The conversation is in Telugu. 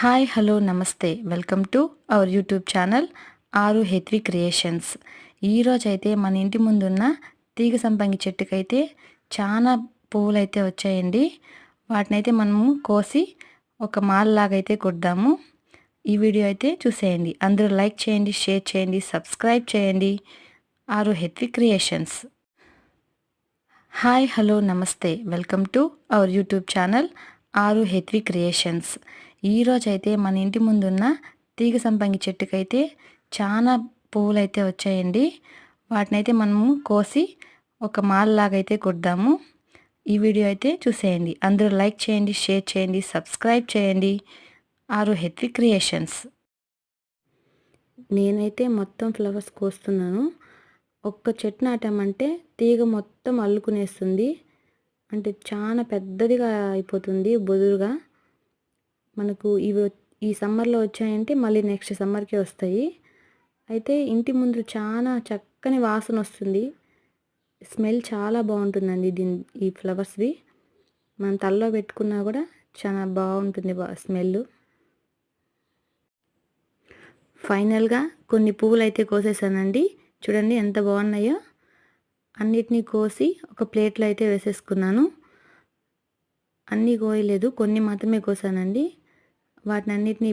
హాయ్ హలో నమస్తే. Welcome to our YouTube channel Aaru Hethvi creations. ఈరోజైతే మన ఇంటి ముందున్న తీగ సంపంగి చెట్టుకైతే చాలా పువ్వులు అయితే వచ్చాయండి. వాటినైతే మనము కోసి ఒక మాల్లాగైతే కొడదాము. ఈ వీడియో అయితే చూసేయండి. అందరూ లైక్ చేయండి షేర్ చేయండి సబ్స్క్రైబ్ చేయండి. Aaru Hethvi creations. Hi hello నమస్తే. Welcome to our YouTube channel Aaru Hethvi creations. ఈరోజైతే మన ఇంటి ముందున్న తీగ సంపంగి చెట్టుకైతే చాలా పువ్వులు అయితే వచ్చాయండి. వాటినైతే మనము కోసి ఒక మాల అయితే కొద్దాము ఈ వీడియో అయితే చూసేయండి. అందరూ లైక్ చేయండి షేర్ చేయండి సబ్స్క్రైబ్ చేయండి. ఆరు హెత్వి క్రియేషన్స్. నేనైతే మొత్తం ఫ్లవర్స్ కోస్తున్నాను. ఒక్క చెట్టు నాటామంటే తీగ మొత్తం అల్లుకునేస్తుంది. అంటే చాలా పెద్దదిగా అయిపోతుంది బొదురుగా. మనకు ఇవి ఈ సమ్మర్లో వచ్చాయంటే మళ్ళీ నెక్స్ట్ సమ్మర్కే వస్తాయి. అయితే ఇంటి ముందు చాలా చక్కని వాసన వస్తుంది. స్మెల్ చాలా బాగుంటుందండి దీని ఈ ఫ్లవర్స్వి మనం తలలో పెట్టుకున్నా కూడా చాలా బాగుంటుంది స్మెల్ ఫైనల్గా కొన్ని పువ్వులు అయితే కోసేసానండి. చూడండి ఎంత బాగున్నాయో. అన్నిటినీ కోసి ఒక ప్లేట్లో అయితే వేసేసుకున్నాను. అన్నీ కోయలేదు. కొన్ని మాత్రమే కోసానండి. వాటిని అన్నిటినీ